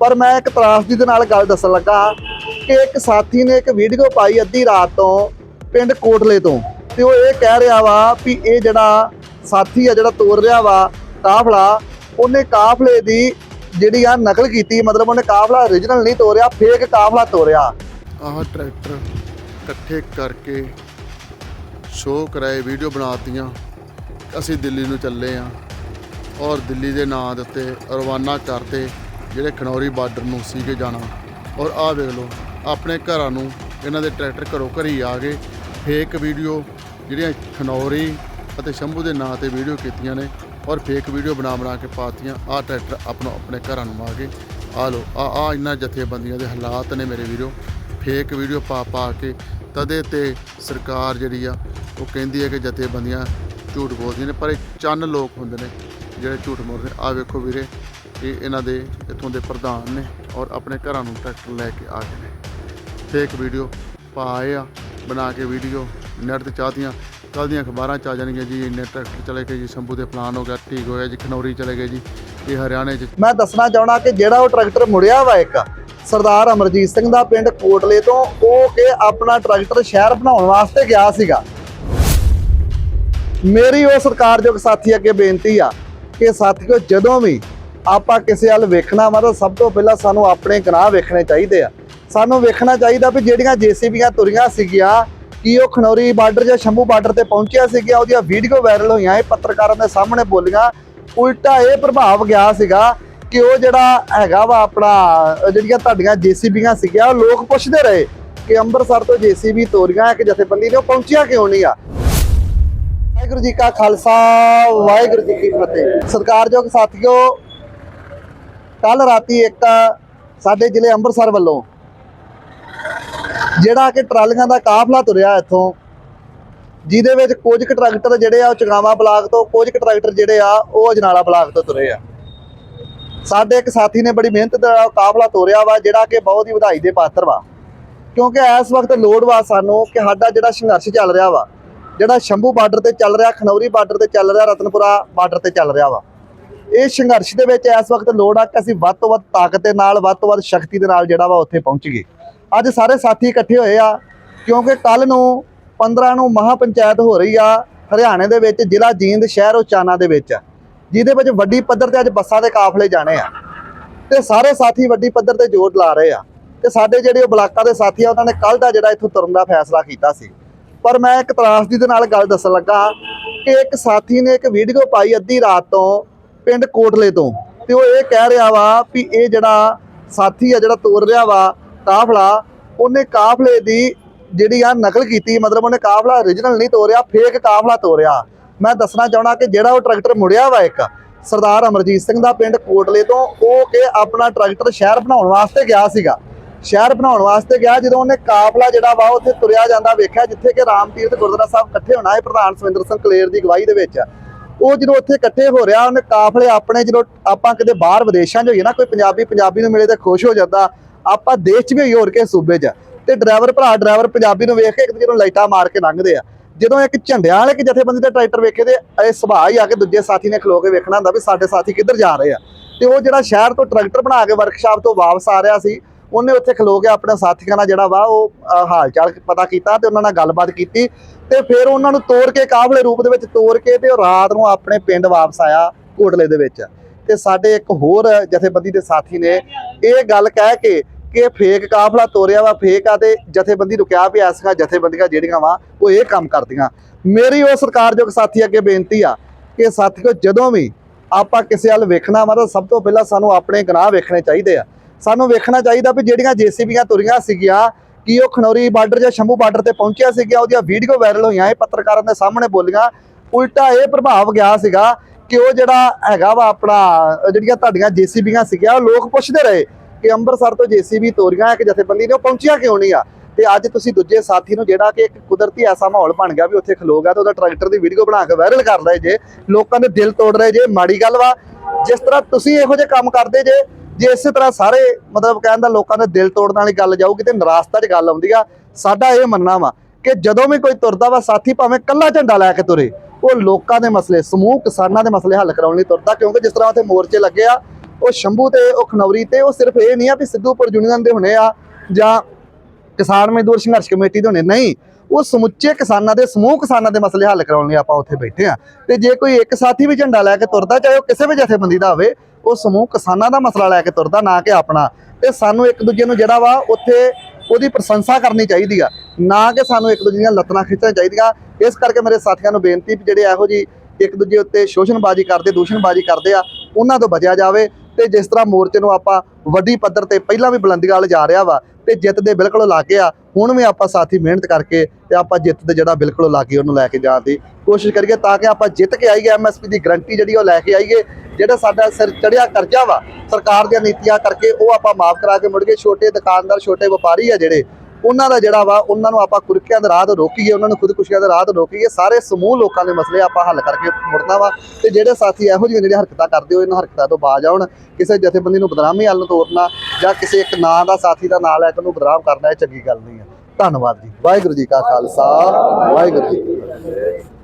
ਪਰ ਮੈਂ ਇੱਕ ਤਰਾਸਦੀ ਦੇ ਨਾਲ ਗੱਲ ਦੱਸਣ ਲੱਗਾ ਕਿ ਇੱਕ ਸਾਥੀ ਨੇ ਇੱਕ ਵੀਡੀਓ ਪਾਈ ਅੱਧੀ ਰਾਤ ਤੋਂ ਪਿੰਡ ਕੋਟਲੇ ਤੋਂ ਤੇ ਉਹ ਇਹ ਕਹਿ ਰਿਹਾ ਵਾ ਵੀ ਇਹ ਜਿਹੜਾ ਸਾਥੀ ਆ ਜਿਹੜਾ ਤੋਰ ਰਿਹਾ ਵਾ ਕਾਫਲਾ, ਉਹਨੇ ਕਾਫਲੇ ਦੀ ਜਿਹੜੀ ਆ ਨਕਲ ਕੀਤੀ, ਮਤਲਬ ਉਹਨੇ ਕਾਫਲਾ origignal ਨਹੀਂ ਤੋਰਿਆ ਫੇਕ ਕਾਫਲਾ ਤੋਰਿਆ। ਆਹ ਟਰੈਕਟਰ ਇਕੱਠੇ ਕਰਕੇ ਸ਼ੋਅ ਕਰਾਏ ਵੀਡੀਓ ਬਣਾਤੀਆਂ। ਅਸੀਂ ਦਿੱਲੀ ਨੂੰ ਚੱਲੇ ਆਂ ਔਰ ਦਿੱਲੀ ਦੇ ਨਾਂ ਦੇ ਉੱਤੇ ਰਵਾਨਾ ਕਰਤੇ। ਜਿਹੜੇ ਖਨੌਰੀ ਬਾਰਡਰ ਨੂੰ ਸੀਗੇ ਜਾਣਾ। ਔਰ ਆਹ ਵੇਖ ਲਓ, ਆਪਣੇ ਘਰਾਂ ਨੂੰ ਇਹਨਾਂ ਦੇ ਟਰੈਕਟਰ ਘਰੋਂ ਘਰੀ ਆ ਗਏ। ਫੇਕ ਵੀਡੀਓ ਜਿਹੜੀਆਂ ਖਨੌਰੀ ਅਤੇ ਸ਼ੰਭੂ ਦੇ ਨਾਂ ਤੇ ਵੀਡੀਓ ਕੀਤੀਆਂ ਨੇ ਔਰ ਫੇਕ ਵੀਡੀਓ ਬਣਾ ਬਣਾ ਕੇ ਪਾਤੀਆਂ, ਆਹ ਟਰੈਕਟਰ ਆਪਣਾ ਆਪਣੇ ਘਰਾਂ ਨੂੰ ਆ ਗਏ। ਆ ਲਓ ਆ ਆ ਇਹਨਾਂ ਜਥੇਬੰਦੀਆਂ ਦੇ ਹਾਲਾਤ ਨੇ ਮੇਰੇ ਵੀਰੋ। ਫੇਕ ਵੀਡੀਓ ਪਾ ਪਾ ਕੇ ਤਦੇ ਤੇ ਸਰਕਾਰ ਜਿਹੜੀ ਆ, ਉਹ ਕਹਿੰਦੀ ਹੈ ਕਿ ਜਥੇਬੰਦੀਆਂ ਝੂਠ ਬੋਲਦੀਆਂ ਨੇ, ਪਰ ਇਹ ਚੰਨ ਲੋਕ ਹੁੰਦੇ ਨੇ ਜਿਹੜੇ ਝੂਠ ਬੋਲਦੇ ਆ ਵੇਖੋ ਵੀਰੇ ਇਹ ਇਹਨਾਂ ਦੇ ਇੱਥੋਂ ਦੇ ਪ੍ਰਧਾਨ ਨੇ ਔਰ ਆਪਣੇ ਘਰਾਂ ਨੂੰ ਟਰੈਕਟਰ ਲੈ ਕੇ ਆ ਗਏ ਨੇ। ਫੇਕ ਵੀਡੀਓ ਪਾਏ ਆ, ਬਣਾ ਕੇ ਵੀਡੀਓ ਨੈਟ ਤੇ ਚਾਹਤੀਆਂ। ਕੱਲ੍ਹ ਦੀਆਂ ਅਖਬਾਰਾਂ ਚ ਆ ਜਾਣਗੀਆਂ ਜੀ, ਇੰਨੇ ਟਰੈਕਟਰ ਚਲੇ ਗਏ ਜੀ, ਸ਼ੰਭੂ ਦੇ ਪਲਾਨ ਹੋ ਗਿਆ, ਠੀਕ ਹੋਇਆ ਜੀ, ਖਨੌਰੀ ਚਲੇ ਗਏ ਜੀ, ਇਹ ਹਰਿਆਣੇ ਚ ਮੈਂ ਦੱਸਣਾ ਚਾਹਣਾ ਕਿ ਜਿਹੜਾ ਉਹ ਟਰੈਕਟਰ ਮੁੜਿਆ ਵਾ ਇੱਕ, ਸਰਦਾਰ ਅਮਰਜੀਤ ਸਿੰਘ ਦਾ ਪਿੰਡ ਕੋਟਲੇ ਤੋਂ, ਉਹ ਕਿ ਆਪਣਾ ਟਰੈਕਟਰ ਸ਼ਹਿਰ ਬਣਾਉਣ ਵਾਸਤੇ ਗਿਆ ਸੀਗਾ। ਮੇਰੀ ਉਹ ਸਰਕਾਰਯੋਗ ਸਾਥੀ ਅੱਗੇ ਬੇਨਤੀ ਆ ਕਿ ਸਾਥੀਓ, ਜਦੋਂ ਵੀ ਆਪਾਂ ਕਿਸੇ ਵੱਲ ਵੇਖਣਾ ਵਾ ਤਾਂ ਸਭ ਤੋਂ ਪਹਿਲਾਂ ਸਾਨੂੰ ਆਪਣੇ ਗੁਨਾਹ ਵੇਖਣੇ ਚਾਹੀਦੇ ਆ। ਸਾਨੂੰ ਵੇਖਣਾ ਚਾਹੀਦਾ ਵੀ ਜਿਹੜੀਆਂ ਜੀਸੀਬੀਆਂ ਤੁਰੀਆਂ ਸੀਗੀਆਂ, ਕੀ ਉਹ ਖਨੌਰੀ ਬਾਰਡਰ ਜਾਂ ਸ਼ੰਭੂ ਬਾਰਡਰ ਤੇ ਪਹੁੰਚਿਆ ਸੀਗੀਆਂ, ਉਹਦੀਆਂ ਵੀਡੀਓ ਵਾਇਰਲ ਹੋਈਆਂ, ਇਹ ਪੱਤਰਕਾਰਾਂ ਦੇ ਸਾਹਮਣੇ ਬੋਲੀਆਂ। ਉਲਟਾ ਇਹ ਪ੍ਰਭਾਵ ਗਿਆ ਸੀਗਾ ਕਿ ਉਹ ਜਿਹੜਾ ਹੈਗਾ ਵਾ ਆਪਣਾ ਜਿਹੜੀਆਂ ਤੁਹਾਡੀਆਂ ਜੀਸੀਬੀਆਂ ਸੀਗੀਆਂ, ਉਹ ਲੋਕ ਪੁੱਛਦੇ ਰਹੇ ਕਿ ਅੰਮ੍ਰਿਤਸਰ ਤੋਂ ਜੀਸੀਬੀ ਤੋਰੀਆਂ ਕਿ ਜਥੇਬੰਦੀ ਨੇ, ਉਹ ਪਹੁੰਚਿਆ ਕਿਉਂ ਨਹੀਂ ਆ? ਵਾਹਿਗੁਰੂ ਜੀ ਕਾ ਖਾਲਸਾ, ਵਾਹਿਗੁਰੂ ਜੀ ਕੀ ਫਤਿਹ। ਸਰਕਾਰਯੋਗ ਸਾਥੀਓ ਕੱਲ ਰਾਤੀ ਇੱਕ ਸਾਡੇ ਜ਼ਿਲ੍ਹੇ ਅੰਮ੍ਰਿਤਸਰ ਵੱਲੋਂ ਜਿਹੜਾ ਕਿ ਟਰਾਲੀਆਂ ਦਾ ਕਾਫਲਾ ਤੁਰਿਆ ਇੱਥੋਂ, ਜਿਹਦੇ ਵਿੱਚ ਕੁਝ ਕੁ ਟਰੈਕਟਰ ਜਿਹੜੇ ਆ ਉਹ ਚਗਾਵਾ ਬਲਾਕ ਤੋਂ, ਕੁਝ ਕੁ ਟਰੈਕਟਰ ਜਿਹੜੇ ਆ ਉਹ ਅਜਨਾਲਾ ਬਲਾਕ ਤੋਂ ਤੁਰੇ ਆ। ਸਾਡੇ ਇੱਕ ਸਾਥੀ ਨੇ ਬੜੀ ਮਿਹਨਤ ਦਾ ਕਾਫਲਾ ਤੋਰਿਆ ਵਾ, ਜਿਹੜਾ ਕਿ ਬਹੁਤ ਹੀ ਵਧਾਈ ਦੇ ਪਾਤਰ ਵਾ। ਕਿਉਂਕਿ ਇਸ ਵਕਤ ਲੋੜ ਵਾ ਸਾਨੂੰ ਕਿ ਸਾਡਾ ਜਿਹੜਾ ਸੰਘਰਸ਼ ਚੱਲ ਰਿਹਾ ਵਾ, ਜਿਹੜਾ ਸ਼ੰਭੂ ਬਾਰਡਰ ਤੇ ਚੱਲ ਰਿਹਾ, ਖਨੌਰੀ ਬਾਰਡਰ ਤੇ ਚੱਲ ਰਿਹਾ, ਰਤਨਪੁਰਾ ਬਾਰਡਰ ਤੇ ਚੱਲ ਰਿਹਾ ਵਾ। ਇਹ ਸੰਘਰਸ਼ ਦੇ ਵਿੱਚ ਇਸ ਵਕਤ ਲੋੜ ਆ ਕਿ ਅਸੀਂ ਵੱਧ ਤੋਂ ਵੱਧ ਤਾਕਤ ਦੇ ਨਾਲ, ਵੱਧ ਤੋਂ ਵੱਧ ਸ਼ਕਤੀ ਦੇ ਨਾਲ ਜਿਹੜਾ ਵਾ ਉੱਥੇ ਪਹੁੰਚੀਏ। ਅੱਜ ਸਾਰੇ ਸਾਥੀ ਇਕੱਠੇ ਹੋਏ ਆ, ਕਿਉਂਕਿ ਕੱਲ ਨੂੰ 15 ਨੂੰ ਮਹਾ ਪੰਚਾਇਤ ਹੋ ਰਹੀ ਆ ਹਰਿਆਣੇ ਦੇ ਵਿੱਚ, ਜ਼ਿਲ੍ਹਾ ਜੀਂਦ, ਸ਼ਹਿਰ ਉਚਾਨਾ ਦੇ ਵਿੱਚ। ਜਿਹਦੇ ਵਿੱਚ ਵੱਡੀ ਪੱਧਰ ਤੇ ਅੱਜ ਬੱਸਾਂ ਦੇ ਕਾਫਲੇ ਜਾਣੇ ਆ। ਤੇ ਸਾਰੇ ਸਾਥੀ ਵੱਡੀ ਪੱਧਰ ਤੇ ਜ਼ੋਰ ਲਾ ਰਹੇ ਆ। ਤੇ ਸਾਡੇ ਜਿਹੜੇ ਉਹ ਬਲਾਕਾਂ ਦੇ ਸਾਥੀ ਆ, ਉਹਨਾਂ ਨੇ ਕੱਲ ਦਾ ਜਿਹੜਾ ਇੱਥੋਂ ਤੁਰਨ ਦਾ ਫੈਸਲਾ ਕੀਤਾ ਸੀ। ਪਰ ਮੈਂ ਇੱਕ ਤਰਾਸਦੀ ਦੇ ਨਾਲ ਗੱਲ ਦੱਸਣ ਲੱਗਾ ਕਿ ਇੱਕ ਸਾਥੀ ਨੇ ਇੱਕ ਵੀਡੀਓ ਪਾਈ ਅੱਧੀ ਰਾਤ ਤੋਂ ਪਿੰਡ ਕੋਟਲੇ ਤੋਂ। ਤੇ ਉਹ ਇਹ ਕਹਿ ਰਿਹਾ ਵਾ ਵੀ ਇਹ ਜਿਹੜਾ ਸਾਥੀ ਆ, ਜਿਹੜਾ ਤੋਰ ਰਿਹਾ ਵਾ ਕਾਫਲਾ, ਉਹਨੇ ਕਾਫਲੇ ਦੀ ਜਿਹੜੀ ਆ ਨਕਲ ਕੀਤੀ, ਮਤਲਬ ਉਹਨੇ ਕਾਫਲਾ origignal ਨਹੀਂ ਤੋਰਿਆ ਫੇਕ ਕਾਫਲਾ ਤੋਰਿਆ। ਮੈਂ ਦੱਸਣਾ ਚਾਹਣਾ ਕਿ ਜਿਹੜਾ ਉਹ ਟਰੈਕਟਰ ਮੁੜਿਆ ਵਾ ਇੱਕ, ਸਰਦਾਰ ਅਮਰਜੀਤ ਸਿੰਘ ਦਾ ਪਿੰਡ ਕੋਟਲੇ ਤੋਂ, ਉਹ ਕਿ ਆਪਣਾ ਟਰੈਕਟਰ ਸ਼ਹਿਰ ਬਣਾਉਣ ਵਾਸਤੇ ਗਿਆ ਸੀਗਾ। ਸ਼ਹਿਰ ਬਣਾਉਣ ਵਾਸਤੇ ਗਿਆ, ਜਦੋਂ ਉਹਨੇ ਕਾਫਲਾ ਜਿਹੜਾ ਵਾ ਉੱਥੇ ਤੁਰਿਆ ਜਾਂਦਾ ਵੇਖਿਆ, ਜਿੱਥੇ ਕਿ ਰਾਮ ਤੀਰਥ ਗੁਰਦੁਆਰਾ ਸਾਹਿਬ ਇਕੱਠੇ ਹੋਣਾ ਹੈ, ਪ੍ਰਧਾਨ ਸਵਿੰਦਰ ਸਿੰਘ ਕਲੇਰ ਦੀ ਅਗਵਾਈ ਦੇ ਵਿੱਚ। ਉਹ ਜਦੋਂ ਉੱਥੇ ਇਕੱਠੇ ਹੋ ਰਿਹਾ, ਉਹਨੇ ਕਾਫਲੇ ਆਪਣੇ ਜਦੋਂ ਆਪਾਂ ਕਿਤੇ ਬਾਹਰ ਵਿਦੇਸ਼ਾਂ 'ਚ ਹੋਈਏ ਨਾ, ਕੋਈ ਪੰਜਾਬੀ ਪੰਜਾਬੀ ਨੂੰ ਮਿਲੇ ਤਾਂ ਖੁਸ਼ ਹੋ ਜਾਂਦਾ, ਆਪਾਂ ਦੇਸ਼ 'ਚ ਵੀ ਹੋਈ ਹੋਰ ਕੇ ਸੂਬੇ 'ਚ। ਤੇ ਡਰਾਈਵਰ ਭਰਾ, ਡਰਾਈਵਰ ਪੰਜਾਬੀ ਨੂੰ ਵੇਖ ਕੇ ਇੱਕ ਦੂਜੇ ਨੂੰ ਲਾਈਟਾਂ ਮਾਰ ਕੇ ਲੰਘਦੇ ਆ। ਜਦੋਂ ਇੱਕ ਝੰਡਿਆਂ ਵਾਲੇ ਕਿ ਜਥੇਬੰਦੀ ਦੇ ਟਰੈਕਟਰ ਵੇਖੇ ਤੇ ਇਹ ਸੁਭਾਅ ਹੀ ਆ ਕੇ ਦੂਜੇ ਸਾਥੀ ਨੇ ਖਲੋ ਕੇ ਵੇਖਣਾ ਹੁੰਦਾ ਵੀ ਸਾਡੇ ਸਾਥੀ ਕਿੱਧਰ ਜਾ ਰਹੇ ਆ। ਤੇ ਉਹ ਜਿਹੜਾ ਸ਼ਹਿਰ ਤੋਂ ਟਰੈਕਟਰ ਬਣਾ ਕੇ ਵਰਕਸ਼ਾਪ ਤੋਂ ਵਾਪਸ ਆ ਰਿਹਾ ਸੀ ਉਹਨੇ ਉੱਥੇ ਖਲੋ ਕੇ ਆਪਣੇ ਸਾਥੀਆਂ ਨਾਲ ਜਿਹੜਾ ਵਾ ਉਹ ਹਾਲ ਚਾਲ ਪਤਾ ਕੀਤਾ ਤੇ ਉਹਨਾਂ ਨਾਲ ਗੱਲਬਾਤ ਕੀਤੀ ਤੇ ਫਿਰ ਉਹਨਾਂ ਨੂੰ ਤੋੜ ਕੇ ਕਾਫ਼ਲੇ ਰੂਪ ਦੇ ਵਿੱਚ ਤੋੜ ਕੇ ਤੇ ਉਹ ਰਾਤ ਨੂੰ ਆਪਣੇ ਪਿੰਡ ਵਾਪਸ ਆਇਆ ਕੋਟਲੇ ਦੇ ਵਿੱਚ। ਤੇ ਸਾਡੇ ਇੱਕ ਹੋਰ ਜਥੇਬੰਦੀ ਦੇ ਸਾਥੀ ਨੇ ਇਹ ਗੱਲ ਕਹਿ ਕੇ ਕਿ ਫੇਕ ਕਾਫਲਾ ਤੋਰਿਆ ਵਾ, ਫੇਕ ਆ ਤੇ ਜਥੇਬੰਦੀ ਨੂੰ ਕਿਹਾ ਵੀ ਐਸੀਆਂ ਜਥੇਬੰਦੀਆਂ ਜਿਹੜੀਆਂ ਵਾ ਉਹ ਇਹ ਕੰਮ ਕਰਦੀਆਂ। ਮੇਰੀ ਉਹ ਸਰਕਾਰਯੋਗ ਸਾਥੀ ਅੱਗੇ ਬੇਨਤੀ ਆ ਕਿ ਸਾਥੀਓ ਜਦੋਂ ਵੀ ਆਪਾਂ ਕਿਸੇ ਵੱਲ ਵੇਖਣਾ ਵਾ ਤਾਂ ਸਭ ਤੋਂ ਪਹਿਲਾਂ ਸਾਨੂੰ ਆਪਣੇ ਗੁਨਾਹ ਵੇਖਣੇ ਚਾਹੀਦੇ ਆ। ਸਾਨੂੰ ਵੇਖਣਾ ਚਾਹੀਦਾ ਵੀ ਜਿਹੜੀਆਂ ਜੀਸੀਬੀਆਂ ਤੁਰੀਆਂ ਸੀਗੀਆਂ, ਕਿ ਉਹ ਖਨੌਰੀ ਬਾਰਡਰ ਜਾਂ ਸ਼ੰਭੂ ਬਾਰਡਰ ਤੇ ਪਹੁੰਚਿਆ ਸੀਗੀਆਂ, ਉਹਦੀਆਂ ਵੀਡੀਓ ਵਾਇਰਲ ਹੋਈਆਂ, ਇਹ ਪੱਤਰਕਾਰਾਂ ਦੇ ਸਾਹਮਣੇ ਬੋਲੀਆਂ। ਉਲਟਾ ਇਹ ਪ੍ਰਭਾਵ ਗਿਆ ਸੀਗਾ ਕਿ ਉਹ ਜਿਹੜਾ ਹੈਗਾ ਵਾ ਆਪਣਾ, ਜਿਹੜੀਆਂ ਤੁਹਾਡੀਆਂ ਜੀਸੀਬੀਆਂ ਸੀਗੀਆਂ, ਉਹ ਲੋਕ ਪੁੱਛਦੇ ਰਹੇ ਕਿ ਅੰਮ੍ਰਿਤਸਰ ਤੋਂ ਜੀਸੀਬੀ ਤੋਰੀਆਂ ਇੱਕ ਜਥੇਬੰਦੀ ਨੇ, ਉਹ ਪਹੁੰਚਿਆ ਕਿਉਂ ਨਹੀਂ ਆ? ਤੇ ਅੱਜ ਤੁਸੀਂ ਦੂਜੇ ਸਾਥੀ ਨੂੰ ਜਿਹੜਾ ਕਿ ਇੱਕ ਕੁਦਰਤੀ ਐਸਾ ਮਾਹੌਲ ਬਣ ਗਿਆ ਵੀ ਉੱਥੇ ਖਲੋ ਗਿਆ ਤੇ ਉਹਦਾ ਟਰੈਕਟਰ ਦੀ ਵੀਡੀਓ ਬਣਾ ਕੇ ਵਾਇਰਲ ਕਰ ਰਹੇ ਜੇ, ਲੋਕਾਂ ਦੇ ਦਿਲ ਤੋੜ ਰਹੇ ਜੇ, ਮਾੜੀ ਗੱਲ ਵਾ। ਜਿਸ ਤਰ੍ਹਾਂ ਤੁਸੀਂ ਇਹੋ ਜਿਹੇ ਕੰਮ ਕਰਦੇ ਜੇ ਜੇ ਇਸੇ ਤਰ੍ਹਾਂ ਸਾਰੇ ਮਤਲਬ ਕਹਿਣ ਦਾ ਲੋਕਾਂ ਦੇ ਦਿਲ ਤੋੜਨ ਵਾਲੀ ਗੱਲ ਜਾਊਗੀ ਤੇ ਨਿਰਾਸ਼ਤਾ 'ਚ ਗੱਲ ਆਉਂਦੀ ਆ, ਸਾਡਾ ਇਹ ਮੰਨਣਾ ਵਾ ਕਿ ਜਦੋਂ ਵੀ ਕੋਈ ਤੁਰਦਾ ਵਾ, ਸਾਥੀ ਭਾਵੇਂ ਕੱਲਾ ਝੰਡਾ ਲੈ ਕੇ ਤੁਰੇ, ਉਹ ਲੋਕਾਂ ਦੇ ਮਸਲੇ, ਸਮੂਹ ਕਿਸਾਨਾਂ ਦੇ ਮਸਲੇ ਹੱਲ ਕਰਾਉਣ ਲਈ ਤੁਰਦਾ, ਕਿਉਂਕਿ ਜਿਸ ਤਰ੍ਹਾਂ ਉੱਥੇ ਮੋਰਚੇ ਲੱਗੇ ਆ, ਉਹ ਸ਼ੰਭੂ ਤੇ, ਉਹ ਖਨੌਰੀ ਤੇ, ਉਹ ਸਿਰਫ ਇਹ ਨਹੀਂ ਆ ਵੀ ਸਿੱਧੂਪੁਰ ਯੂਨੀਅਨ ਦੇ ਹੋਣੇ ਆ ਜਾਂ ਕਿਸਾਨ ਮਜ਼ਦੂਰ ਸੰਘਰਸ਼ ਕਮੇਟੀ ਦੇ ਹੋਣੇ, ਨਹੀਂ। ਉਹ ਸਮੁੱਚੇ ਕਿਸਾਨਾਂ ਦੇ, ਸਮੂਹ ਕਿਸਾਨਾਂ ਦੇ ਮਸਲੇ ਹੱਲ ਕਰਾਉਣ ਲਈ ਆਪਾਂ ਉੱਥੇ ਬੈਠੇ ਆ ਤੇ ਜੇ ਕੋਈ ਇੱਕ ਸਾਥੀ ਵੀ ਝੰਡਾ ਲੈ ਕੇ ਤੁਰਦਾ, ਚਾਹੇ ਉਹ ਕਿਸੇ ਵੀ ਜਥੇਬੰਦੀ ਦਾ ਹੋਵੇ, ਉਹ ਸਮੂਹ ਕਿਸਾਨਾਂ ਦਾ ਮਸਲਾ ਲੈ ਕੇ ਤੁਰਦਾ, ਨਾ ਕਿ ਆਪਣਾ। ਤੇ ਸਾਨੂੰ ਇੱਕ ਦੂਜੇ ਨੂੰ ਜਿਹੜਾ ਵਾ, ਉੱਥੇ ਉਹਦੀ ਪ੍ਰਸ਼ੰਸਾ ਕਰਨੀ ਚਾਹੀਦੀ ਆ। ਨਾ ਕਿ ਸਾਨੂੰ ਇੱਕ ਦੂਜੇ ਦੀਆਂ ਲੱਤਾਂ ਖਿੱਚਣੀਆਂ ਚਾਹੀਦੀਆਂ। ਇਸ ਕਰਕੇ ਮੇਰੇ ਸਾਥੀਆਂ ਨੂੰ ਬੇਨਤੀ ਵੀ ਜਿਹੜੇ ਇਹੋ ਜੀ ਇੱਕ ਦੂਜੇ ਉੱਤੇ ਸ਼ੋਸ਼ਣਬਾਜ਼ੀ ਕਰਦੇ, ਦੂਸ਼ਣਬਾਜ਼ੀ ਕਰਦੇ ਆ, ਉਹਨਾਂ ਤੋਂ ਬਚਿਆ ਜਾਵੇ। ਤੇ ਜਿਸ ਤਰ੍ਹਾਂ ਮੋਰਚੇ ਨੂੰ ਆਪਾਂ ਵੱਡੀ ਪੱਧਰ ਤੇ ਪਹਿਲਾਂ ਵੀ ਬੁਲੰਦੀਆਂ ਵਾਲ ਜਾ ਰਿਹਾ ਵਾ ਤੇ ਜਿੱਤ ਦੇ ਬਿਲਕੁਲ ਲਾਗੇ ਆ। ਹੁਣ ਵੀ ਆਪਾਂ ਸਾਥੀ ਮਿਹਨਤ ਕਰਕੇ ਤੇ ਆਪਾਂ ਜਿੱਤ ਦੇ ਜਿਹੜਾ ਬਿਲਕੁਲ ਲਾਗੇ ਉਹਨੂੰ ਲੈ ਕੇ ਜਾਣ ਦੀ ਕੋਸ਼ਿਸ਼ ਕਰੀਏ ਤਾਂ ਕਿ ਆਪਾਂ ਜਿੱਤ ਕੇ ਆਈਏ ਐਮਐਸਪੀ ਦੀ ਗਰੰਟੀ ਜਿਹੜੀ ਉਹ ਲੈ ਕੇ ਆਈਏ, ਜਿਹੜਾ ਸਾਡਾ ਸਿਰ ਚੜਿਆ ਕਰਜ਼ਾ ਵਾ, ਸਰਕਾਰ ਦੀਆਂ ਨੀਤੀਆਂ ਕਰਕੇ ਉਹ ਆਪਾਂ ਮਾਫ ਕਰਾ ਕੇ ਮੁੜ ਕੇ ਛੋਟੇ ਦੁਕਾਨਦਾਰ, ਛੋਟੇ ਵਪਾਰੀ ਆ ਜਿਹੜੇ ਉਹਨਾਂ ਦਾ ਜਿਹੜਾ ਵਾ, ਉਹਨਾਂ ਨੂੰ ਆਪਾਂ ਕੁਰਕਿਆਂ ਦੇ ਰਾਹ ਤੋਂ ਰੋਕੀਏ, ਉਹਨਾਂ ਨੂੰ ਖੁਦਕੁਸ਼ੀਆਂ ਦੇ ਰਾਹ ਤੋਂ ਰੋਕੀਏ, ਸਾਰੇ ਸਮੂਹ ਲੋਕਾਂ ਦੇ ਮਸਲੇ ਆਪਾਂ ਹੱਲ ਕਰਕੇ ਮੁੜਨਾ ਵਾ। ਤੇ ਜਿਹੜੇ ਸਾਥੀ ਇਹੋ ਜਿਹੀਆਂ ਜਿਹੜੀਆਂ ਹਰਕਤਾਂ ਕਰਦੇ ਹੋ, ਇਹਨਾਂ ਹਰਕਤਾਂ ਤੋਂ ਬਾਜ ਆਉਣ, ਕਿਸੇ ਜਥੇਬੰਦੀ ਨੂੰ ਬਦਨਾਮੀ ਹੱਲ ਨੂੰ ਤੋਰਨਾ ਜਾਂ ਕਿਸੇ ਇੱਕ ਨਾਂ ਦਾ ਸਾਥੀ ਦਾ ਨਾਂ ਲੈ ਕੇ ਉਹਨੂੰ ਬਦਨਾਮ ਕਰਨਾ, ਇਹ ਚੰਗੀ ਗੱਲ ਨਹੀਂ ਹੈ। ਧੰਨਵਾਦ ਜੀ। ਵਾਹਿਗੁਰੂ ਜੀ ਕਾ ਖਾਲਸਾ, ਵਾਹਿਗੁਰੂ ਜੀ